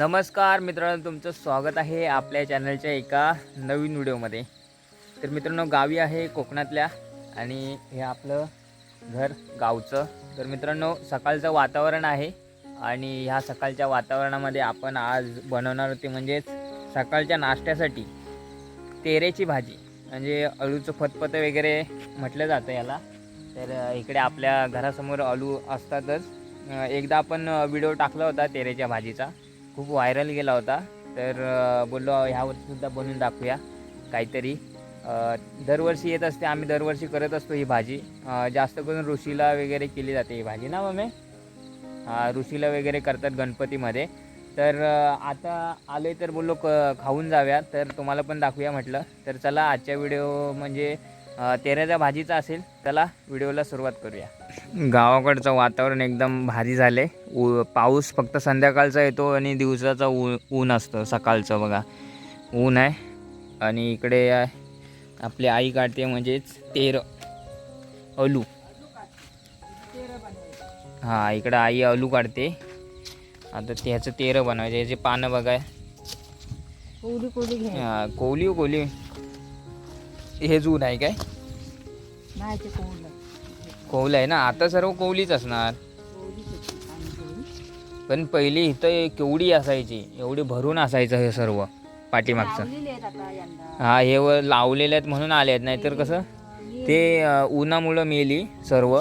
नमस्कार मित्रांनो तुमचं स्वागत आहे आपल्या चॅनलच्या एका नवीन व्हिडिओमध्ये. तर मित्रांनो गावी आहे कोकणातल्या आणि हे आपलं घर गावचं. तर मित्रांनो सकाळचं वातावरण आहे आणि ह्या सकाळच्या वातावरणामध्ये आपण आज बनवणार होते म्हणजेच सकाळच्या नाश्त्यासाठी तेरेची भाजी म्हणजे अळूचं फतफत वगैरे म्हटलं जातं याला. तर इकडे आपल्या घरासमोर अळू असतातच. एकदा आपण व्हिडिओ टाकला होता तेरेच्या भाजीचा. खूप व्हायरल गेला होता. तर बोललो ह्यावर्षीसुद्धा बनवून दाखवूया. काहीतरी दरवर्षी येत असते आम्ही दरवर्षी करत असतो ही भाजी. जास्त करून ऋषीला वगैरे केली जाते ही भाजी ना मम्मी? ऋषीला वगैरे करतात गणपतीमध्ये. तर आता आले तर बोललो क खाऊन जाऊया. तर तुम्हाला पण दाखवूया म्हटलं. तर चला आजच्या व्हिडिओ म्हणजे अ, भाजीचा असेल. चला व्हिडिओला सुरुवात करूया. गावाकडचं वातावरण एकदम भारी झाले ऊ पाऊस फक्त संध्याकाळचा येतो आणि दिवसाचा ऊ ऊन असतं सकाळचं बघा. ऊन आहे. आणि इकडे आपली आई काढते म्हणजेच तेर अलू. हां इकडं आई अलू काढते. आता त्याचं तेरं बनवायचं याचे पानं बघा. कोवली कोवली हा, कोवली कोवली. हे जून आहे काय? नाही ते कोवलं. कोवलं आहे ना? आता सर्व कोवलीच असणार. पण पहिली इथं केवढी असायची एवढी भरून असायचं हे सर्व पाठीमागचं. हा हे व लावलेले आहेत म्हणून आले आहेत नाहीतर कसं ते उन्हामुळं मेली सर्व.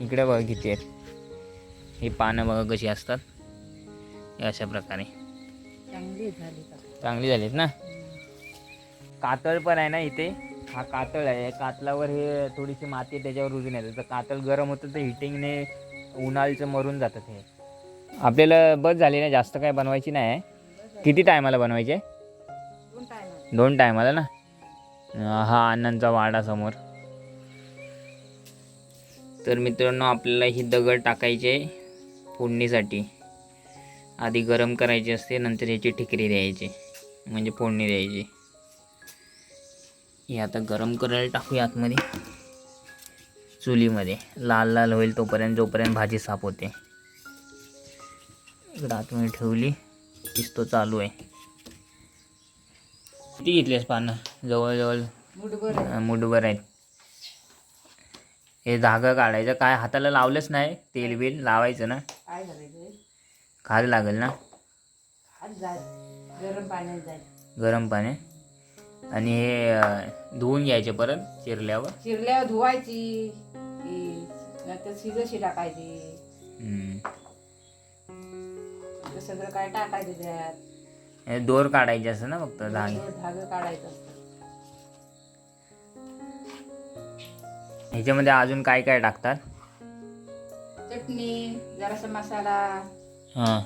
इकडे बघा किती आहेत. ही पानं बघा कशी असतात. अशा प्रकारे. चांगली झालीत ना? कातळ पण आहे ना इथे. हा कातळ आहे. कातळावर हे थोडीशी माती त्याच्यावर रुजून येतं. तर कातळ गरम होतं तर हिटिंगने उन्हाळचं मरून जातात हे आपल्याला बस झाली ना जास्त काय बनवायची नाही. आहे किती टायमाला बनवायचे? दोन टायमाला ना? हा अण्णांचा वाडा समोर. तर मित्रांनो आपल्याला ही दगड टाकायची आहे फोडणीसाठी. आधी गरम करायची असते नंतर याची ठिकरी द्यायची. म्हणजे फोडणी द्यायची. ही आता गरम करायला टाकूया आतमध्ये. चुलीमध्ये. लाल लाल होईल तोपर्यंत जोपर्यंत भाजी साफ होते. इकडं आतमध्ये ठेवली. किस्तो चालू आहे. किती घेतलेस पानं? जवळजवळ? मुठभर. आहेत. हे धागा काढायचं. काय हाताला लावलंच नाही. तेल बिल लावायचं ना. खाज लागेल ना? गरम पाणी. आणि हे धुवून घ्यायचे परत चिरल्यावर. चिरल्यावर धुवायची. टाकायची. नंतर सगळं काय टाकायचं त्यात? हे दोर काढायचे असं ना फक्त धागे. धागं काढायचं असतं. ह्याच्यामध्ये अजून काय काय टाकतात? चटणी जरासा मसाला हां.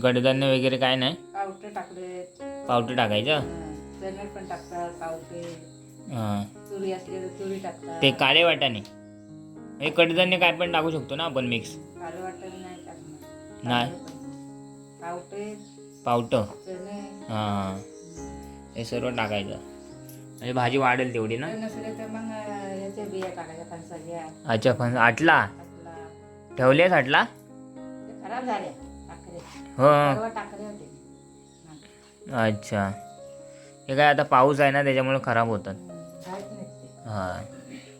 कडधान्य वगैरे काय नाही? पावटे टाकले पावटे टाकायचं? चणे पण टाकतात पावटे. हां. तुरी असली तर तुरी टाकतात. ते काळे वाटाणे. हे कडधान्य काय पण टाकू शकतो ना आपण मिक्स काळं वाटण नाही टाकणार. नाही. पावटे हां. हे सर्व टाकायचं. म्हणजे भाजी वाढेल तेवढी ना? अच्छा पण आटला? ठेवलेस आटला? हो. परवा टाकले होते. अच्छा. हे काय आता पाऊस आहे ना त्याच्यामुळे खराब होतात. हां.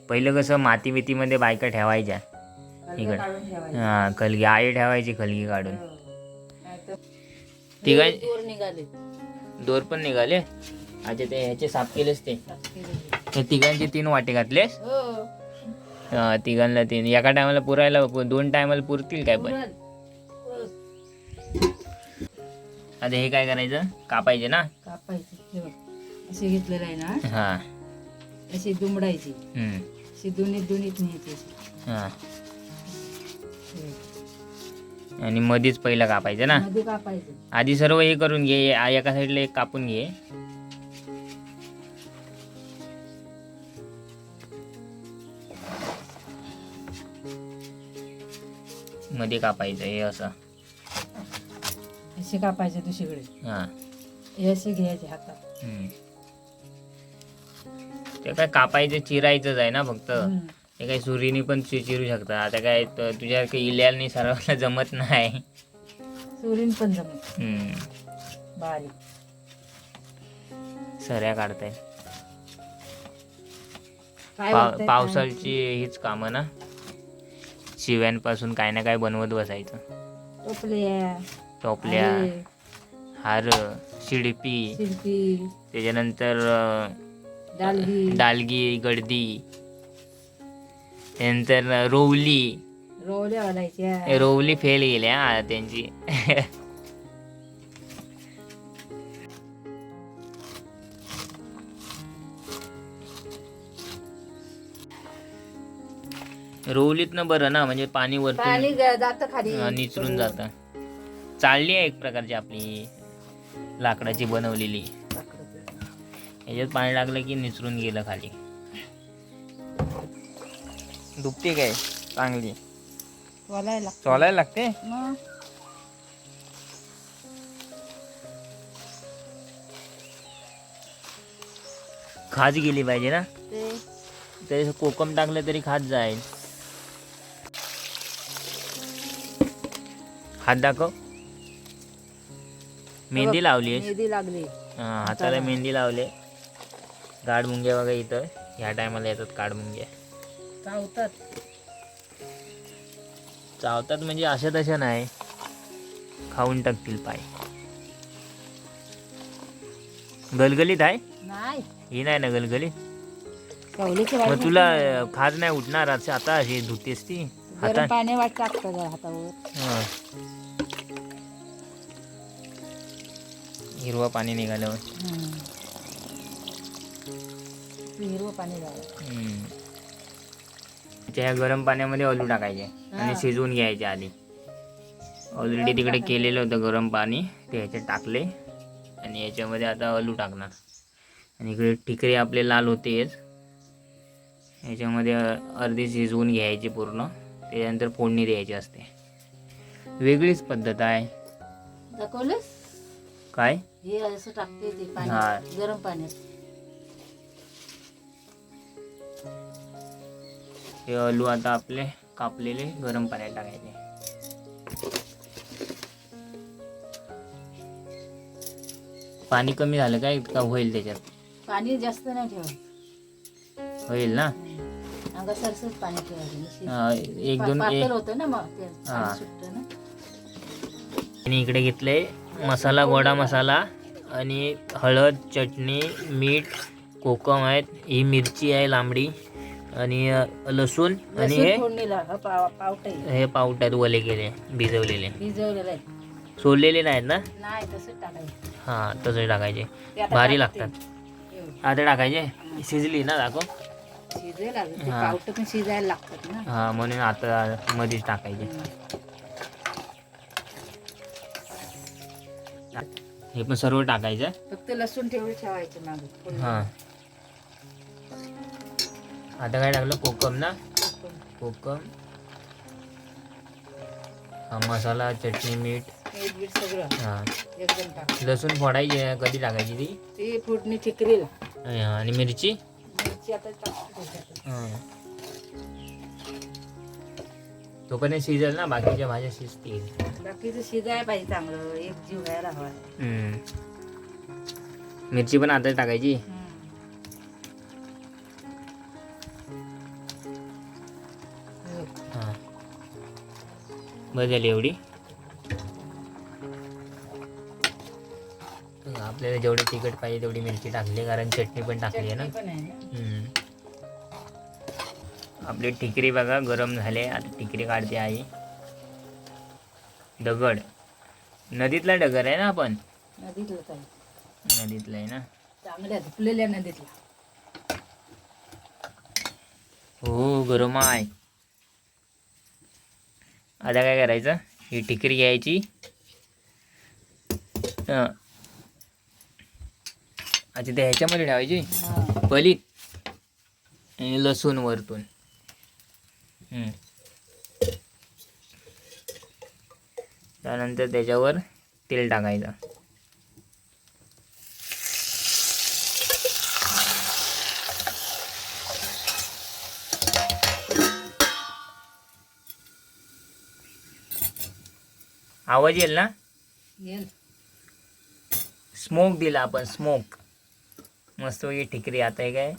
पहिलं कसं माती बितीमध्ये बायका ठेवायच्या. इकडे. काढून ठेवायचे. हां खलगी. आई ठेवायची खलगी काढून. हो. तिघा दूर निघाले. दोर पण निघाले. अच्छा ते ह्याचे साफ केलेस ते. हे तिघांचे तीन वाटे घातलेस. हो. तिघांना तीन. एका टायमाला पुरायला दोन टायमाला पुरतील काय पण. आता हे काय करायचं? कापायचे ना? कापायचे. हे. असे घेतलेलं आहे ना? हां. अशी दुमडायची. अशी दोन्ही दोन्हीत न्यायची अशी. हे. आणि मध्येच पहिलं कापायचं ना? मध्ये कापायचं. आधी सर्व हे करून घे आ- एका साईडला एक कापून घे. मध्ये कापायचं हे असं. असे कापायचे दुसरीकडे. हां. हे असे घ्यायचे हातात. हम्म. ते काय कापायचं चिरायचंच आहे ना फक्त? हम्म. ते काही सुरीने पण चिरू शकता आता काय त- तुझ्यासारखं इल्याने सर्वांना जमत नाही. चोरीन पण जमत. बारीक सऱ्या काढताय. पा? पावसाळची हीच कामं ना? शिव्यांपासून काय ना काय बनवत बसायचं. टोपल्या. हार. शिडपी. त्याच्यानंतर डालगी. गडदी त्यानंतर रोवली रोवल्या घालायच्या रोवली फेल गेल्या त्यांची. रोवलीतनं बरं ना म्हणजे पाणी ग- जातं खाली. निचरून जात. चालली आहे एक प्रकारची आपली लाकडाची बनवलेली. याच्यात पाणी लागलं की निचरून गेलं खाली. दुपते काय? चांगली. चोलायला लागते? मग. खाज गेली पाहिजे ना? ते. ते कोकम टाकलं तरी खात जाईल. हात दाखव. मेहंदी लावली मेहंदी लागली. हाताला मेहंदी लावले. गाड मुंग्या बघा इथं. ह्या टायमाला येतात काड मुंग्या. चावतात. चावतात म्हणजे अशा तशा नाही. खाऊन टाकतील पाय. गलगलीत आहे? नाही. ही नाही ना गलगलीत? कवलीची मग तुला खाज नाही उठणार असं आता अशी धुतेस ती. गरम हातात पाणी वाट टाकतं जरा हातावर. हा. हिरवं पाणी निघाल्यावर. हम्म. हिरवं पाणी हम्म. त्या गरम पाण्यामध्ये आलू टाकायचे आणि. शिजवून घ्यायचे आधी. ऑलरेडी तिकडे केलेलं होतं गरम पाणी. ते ह्याच्यात टाकले. आणि याच्यामध्ये आता आलू टाकणार. आणि इकडे टिकरी आपले लाल होतेच याच्यामध्ये अर्धी शिजवून घ्यायची पूर्ण. त्याच्यानंतर फोडणी द्यायची असते. वेगळीच पद्धत आहे. दाखवलंस? काय? हे असं टाकते ते. पाणी. गरम पाण्यात. हे आलू आता आपले कापलेले गरम पाण्यात टाकायचे. पाणी कमी झालं काय? का होईल त्याच्यात. पाणी जास्त नाही ठेवायचं. होईल ना? अंगा सरसच पाणी एक दोन पातळ एक होतं ना मग ते हा. पाणी सुटतं ना? आणि इकडे घेतले मसाला गोडा मसाला आणि हळद चटणी मीठ कोकम आहेत ही मिरची आहे लांबडी. आणि लसूण आणि हे फोडणीला हा पाव पावटा पावट्यात वले केले भिजवलेले. सोललेले नाहीत ना? हां तसे टाकायचे. भारी. लागतात. आता टाकायचे? शिजली ना दाखव. हा. पावटं पण शिजायला लागतात ना. हा म्हणून आता मध्येच टाकायचे. हे पण सर्व टाकायचं. फक्त लसूण तेवढे ठेवायचे हा. आता काय टाकलं? कोकम ना? कोकम. हा मसाला चटणी मीठ. सगळं. हा. लसूण फोडायची कधी टाकायची ती? ते फोडणी ठिकरीला. आणि मिरची. हा. तोपर्यंत शिजेल ना बाकीच्या भाज्या शिजतील. बाकीचं शिजायला पाहिजे चांगलं. एक जीव व्हायला हवा. मिरची पण आता टाकायची? बस झाली एवढी. आपल्याला जेवढी तिखट पाहिजे तेवढी मिरची टाकली कारण चटणी पण टाकली आहे ना. आपली टिकरी बघा गरम झाले. आता टिकरी काढते आई. दगड. नदीतला डगर आहे ना आपण? नदीतलं काय नदीतला आहे ना? चांगल्या धुपलेल्या नदीतला. हो गरम आहे. आता काय करायचं ही टिकरी घ्यायची हं. अच्छा ते ह्याच्यामध्ये ठेवायची. पलीत आणि लसूण वरतून. त्यानंतर त्याच्यावर तेल टाकायचं आवाज येईल ना? स्मोक दिला आपण स्मोक मस्त वेगळी ठिकरी आता हे काय?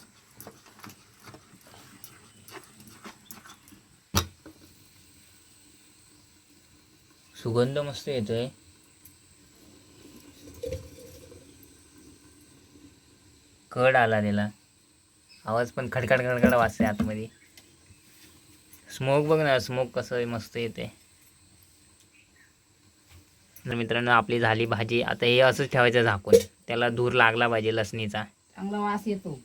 सुगंध मस्त येतोय. कड आला त्याला. आवाज पण खडखड खडखड वाजते आतमध्ये. स्मोक बघ ना स्मोक कसं मस्त येते तर मित्रांनो आपली झाली भाजी. आता हे असंच ठेवायचं झाकून. त्याला धूर लागला पाहिजे लसणीचा. चांगला वास येतो.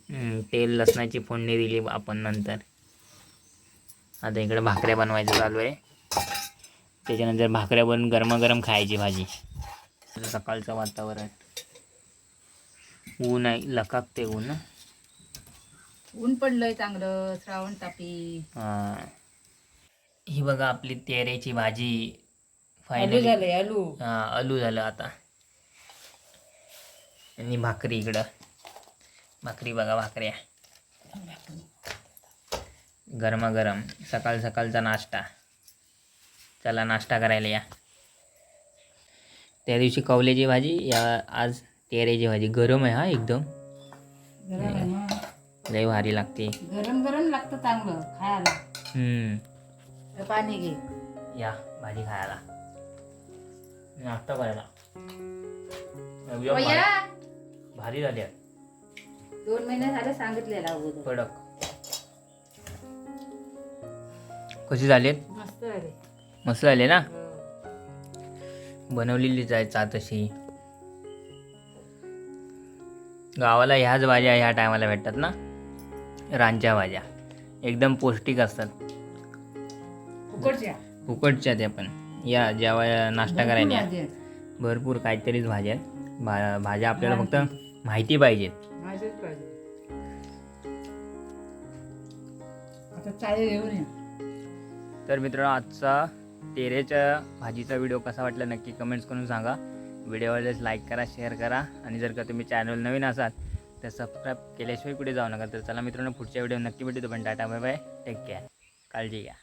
तेल लसणाची फोडणी दिली आपण नंतर. आता इकडे भाकऱ्या बनवायचं चालू आहे. त्याच्यानंतर भाकऱ्या बनवून गरमागरम खायची भाजी. सकाळचं वातावरण. ऊन आहे लकाकते ऊन. ऊन पडलंय चांगलं श्रावण तापी. हा. ही बघा आपली तेरेची भाजी. आलू फायनली झालंय आलू. हा आलू झालं आता. आणि भाकरी इकडं. भाकरी बघा भाकऱ्या. गरमागरम सकाळ सकाळचा नाश्ता. चला नाश्ता करायला या. त्या दिवशी कवल्याची भाजी या आज तेरेची भाजी. गरम आहे हा एकदम. गरम. लय भारी लागते. गरम गरम लागतं चांगलं खायला. हम्म. तर पाणी घे. या भाजी खायला. नाश्ता करायला. भारी- झाली. दोन महिने झाले सांगितलेलं अगोदर. कडक. कशी झालेत मस्त झाले. मस्त झाले ना. बनवलेलीच आहे चा तशी गावाला ह्याच भाज्या ह्या टायमाला भेटतात ना? रानच्या भाज्या. एकदम पौष्टिक असतात. फुकटच्या फुकटच्या त्या पण. या जेव्हा नाश्ता करायला या. भरपूर काहीतरीच भाज्या आहेत. भा भाज्या आपल्याला फक्त माहिती पाहिजेत पाहिजे. आता चाळे घेऊन या. तर मित्रांनो आजचा तेरेच्या भाजीचा व्हिडिओ कसा वाटला नक्की कमेंट्स करून सांगा. व्हिडिओवरच लाईक करा शेअर करा. आणि जर का तुम्ही चॅनल नवीन असाल तर सबस्क्राईब केल्याशिवाय कुठे जाऊ नका. तर चला मित्रांनो पुढच्या व्हिडिओ नक्की भेटू पण tata bye bye take care काळजी घ्या.